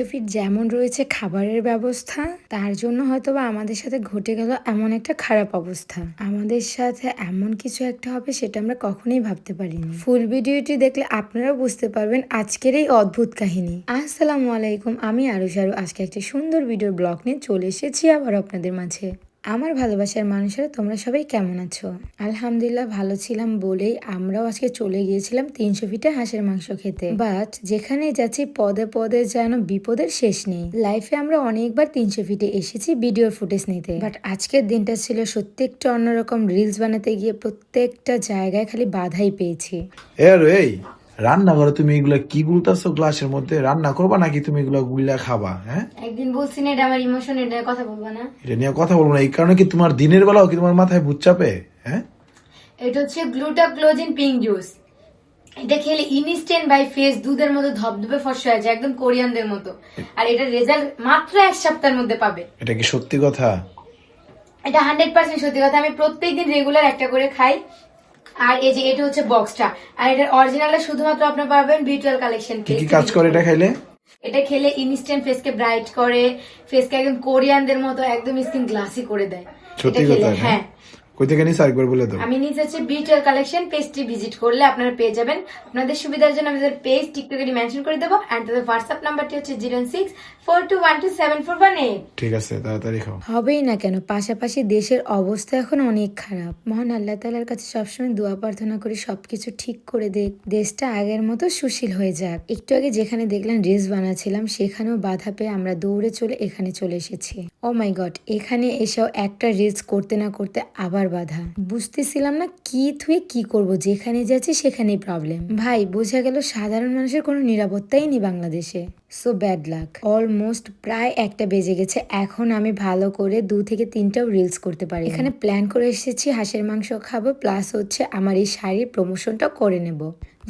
তিনশো ফিট যেমন রয়েছে খাবারের ব্যবস্থা, তার জন্য হয়তো বা আমাদের সাথে ঘটে গেল এমন একটা খারাপ অবস্থা। আমাদের সাথে এমন কিছু একটা হবে সেটা আমরা কখনোই ভাবতে পারিনি। ফুল ভিডিওটি দেখলে আপনারাও বুঝতে পারবেন আজকের এই অদ্ভুত কাহিনী। আসসালামু আলাইকুম, আমি আরও সারু আজকে একটি সুন্দর ভিডিও ব্লগ নিয়ে চলে এসেছি আবার আপনাদের মাঝে। আমার ভালোবাসার মানুষেরা তোমরা সবাই কেমন আছো? আলহামদুলিল্লাহ ভালো ছিলাম বলেই আমরাও আজকে চলে গিয়েছিলাম তিনশো ফিটে হাঁসের মাংস খেতে। বাট যেখানে যাচ্ছি পদে পদে যেন বিপদের শেষ নেই। লাইফে আমরা অনেকবার তিনশো ফিটে এসেছি ভিডিওর ফুটেজ নিতে। বাট আজকের দিনটা ছিল সত্যি একটু অন্যরকম। রিলস বানাতে গিয়ে প্রত্যেকটা জায়গায় খালি বাধাই পেয়েছি। রান্না করে তুমি এগুলা কি গুলতাছো গ্লাসের মধ্যে? রান্না করবা নাকি তুমি এগুলা গুলা খাবা হ্যাঁ? একদিন বলছি না এটা আমার ইমোশন এটা কথা বলব না। এটা নিয়ে কথা বলব না এই কারণে কি তোমার দিনের বেলাও কি তোমার মাথায় ভূত চাপে হ্যাঁ? এটা হচ্ছে গ্লুটাক্লোজিন পিঙ্ক জুস এটা খেলে ইনস্ট্যান্ট বাই ফেস দুধের মতো ধবধবে ফর্সা হয়ে যায় একদম কোরিয়ানদের মতো। আর এটা রেজাল্ট মাত্র এক সপ্তাহের মধ্যে পাবে। এটা কি সত্যি কথা? এটা হান্ড্রেড পার্সেন্ট সত্যি কথা। আমি প্রত্যেকদিন রেগুলার একটা করে খাই। আর এই যে এটা হচ্ছে বক্সটা আর এটা অরিজিনাল শুধুমাত্র আপনি পাবেন বিউটিয়াল কালেকশন কি কি কাজ করে এটা খাইলে? এটা খেলে ইনস্ট্যান্ট ফেসকে ব্রাইট করে। ফেস কে একদম কোরিয়ানদের মতো একদম স্কিন গ্লাসি করে দেয়। সত্যি এটা খেলে কথা হ্যাঁ। কই থেকে নিস আরেকবার বলে দাও। আমি নিচে হচ্ছে বিউটিয়াল কালেকশন পেজটি ভিজিট করলে আপনারা পেয়ে যাবেন। আপনাদের সুবিধার জন্য আমাদের পেজ টিকটকে মেনশন করে দেবো অ্যান্ড তাদের হোয়াটসঅ্যাপ নাম্বারটি হচ্ছে zero six four two one two seven four one eight ঠিক আছে তাড়াতাড়ি খাও। হবেই না কেন? পাশাপাশি দেশের অবস্থা এখন অনেক খারাপ। মহান আল্লাহ তালার কাছে সবসময় দোয়া প্রার্থনা করি সবকিছু ঠিক করে দেখ দেশটা আগের মতো সুশীল হয়ে যাক। একটু আগে যেখানে দেখলাম রিলস বানাচ্ছিলাম সেখানেও বাধা পেয়ে আমরা দৌড়ে চলে এখানে চলে এসেছি। ও মাই গড এখানে এসেও একটা রিলস করতে না করতে আবার বাধা। বুঝতেছিলাম না কি থুয়ে কি করব, যেখানে যাচ্ছি সেখানেই প্রবলেম ভাই, বোঝা গেল সাধারণ মানুষের কোনো নিরাপত্তাই নেই বাংলাদেশে। সো ব্যাড লাক অলমোস্ট প্রায় একটা বেজে গেছে, এখন আমি ভালো করে দু থেকে তিনটাও রিলস করতে পারি। এখানে প্ল্যান করে এসেছি, হাঁসের মাংস খাব প্লাস হচ্ছে আমার এই শাড়ির প্রমোশনটা করে নেব।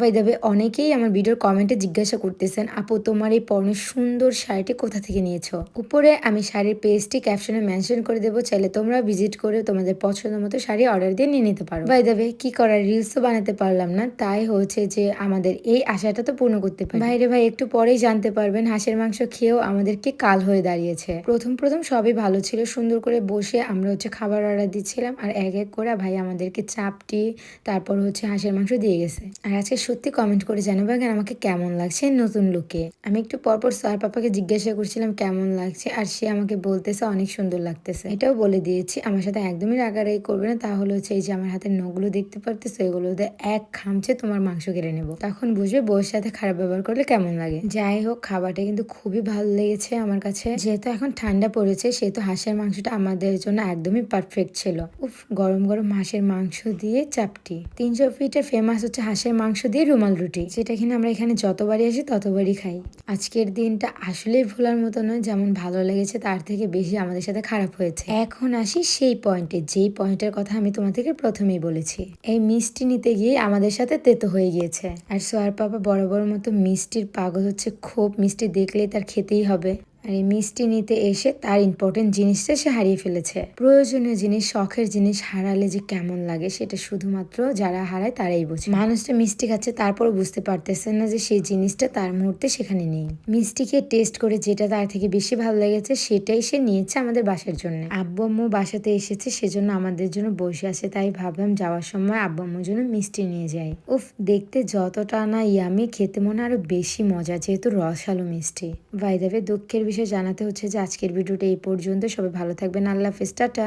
ভাই দেবে অনেকেই আমার ভিডিওর কমেন্টে জিজ্ঞাসা করতেছেন, আপু, তোমার এই পরনের সুন্দর শাড়িটি কোথা থেকে নিয়েছো? উপরে আমি শাড়ির পেজটি ক্যাপশনে মেনশন করে দেবো, চাইলে তোমরা ভিজিট করে তোমাদের পছন্দ মতো শাড়ি অর্ডার দিয়ে নিয়ে নিতে পারো। ভাই দেবে কি করার রিলস তো বানাতে পারলাম না, তাই হচ্ছে যে আমাদের এই আশাটা তো পূর্ণ করতে পারি। ভাইরে ভাই, একটু পরেই জানতে পারবেন, হাঁসের মাংস খেয়েও আমাদেরকে কাল হয়ে দাঁড়িয়েছে। প্রথম প্রথম সবই ভালো ছিল, সুন্দর করে বসে আমরা হচ্ছে খাবার অর্ডার দিচ্ছিলাম, আর এক এক করে ভাই আমাদেরকে চাপটি, তারপর হচ্ছে হাঁসের মাংস দিয়ে গেছে। আর আজকে সত্যি কমেন্ট করে জানাবেন আমাকে কেমন লাগছে নতুন লুকে আমি একটু পরপর স্যার পাপাকে জিজ্ঞাসা করছিলাম কেমন লাগছে, আর সে আমাকে বলতেছে অনেক সুন্দর লাগতেছে। এটাও বলে দিয়েছি, আমার সাথে একদমই রাগারাগি করবে না। তাহলে হচ্ছে এই যে আমার হাতের নখগুলো দেখতে পারতেছো, এগুলো দিয়ে এক খামছে তোমার মাংস কেড়ে নেব। তখন বুঝবে বউয়ের সাথে খারাপ ব্যবহার করলে কেমন লাগে। যাই হোক, খাবারটা কিন্তু খুবই ভালো লেগেছে আমার কাছে। যেহেতু এখন ঠান্ডা পড়েছে, সেহেতু হাঁসের মাংসটা আমাদের জন্য একদমই পারফেক্ট ছিল। উফ, গরম গরম হাঁসের মাংস দিয়ে চাপটি। তিনশো ফিটের ফেমাস হচ্ছে হাঁসের মাংস দিয়ে রুমাল রুটি, যেটা কিনা আমরা এখানে যতবারই আসি ততবারই খাই। আজকের দিনটা আসলেই ভোলার মতো নয়, যেমন ভালো লেগেছে তার থেকে বেশি আমাদের সাথে খারাপ হয়েছে। এখন আসি সেই পয়েন্টে যেই পয়েন্টের কথা আমি তোমাদেরকে প্রথমেই বলেছি। এই মিষ্টি নিতে গিয়ে আমাদের সাথে তেতো হয়ে গিয়েছে। আর সোয়ার পাপা বড় বড় মতো মিষ্টির পাগল হচ্ছে, খুব মিষ্টি দেখলেই তার খেতেই হবে। আর এই মিষ্টি নিতে এসে তার ইম্পর্টেন্ট জিনিসটা সে হারিয়ে ফেলেছে। প্রয়োজনীয় জিনিস, শখের জিনিস হারালে যে কেমন লাগে সেটা শুধুমাত্র যারা হারায় তারাই বোঝে। মানুষটা মিষ্টি খাচ্ছে তারপর বুঝতে পারতেছে না যে সেই জিনিসটা তার মুহূর্তে সেখানে নেই। মিষ্টিকে টেস্ট করে যেটা তার থেকে বেশি ভালো লেগেছে সেটাই সে নিয়েছে আমাদের বাসার জন্য। আব্বু আম্মু বাসাতে এসেছে সেজন্য আমাদের জন্য বসে আছে, তাই ভাবলাম যাওয়ার সময় আব্বু আম্মুর জন্য মিষ্টি নিয়ে যাই। উফ, দেখতে যতটা না ইয়ামি খেতে মনে আরও বেশি মজা যেহেতু রসালো মিষ্টি। ভাই দেবে দুঃখের বিষয় জানাতে হচ্ছে যে আজকের ভিডিওটা এই পর্যন্ত। সবাই ভালো থাকবেন। আল্লাহ হাফিজ। টাটা।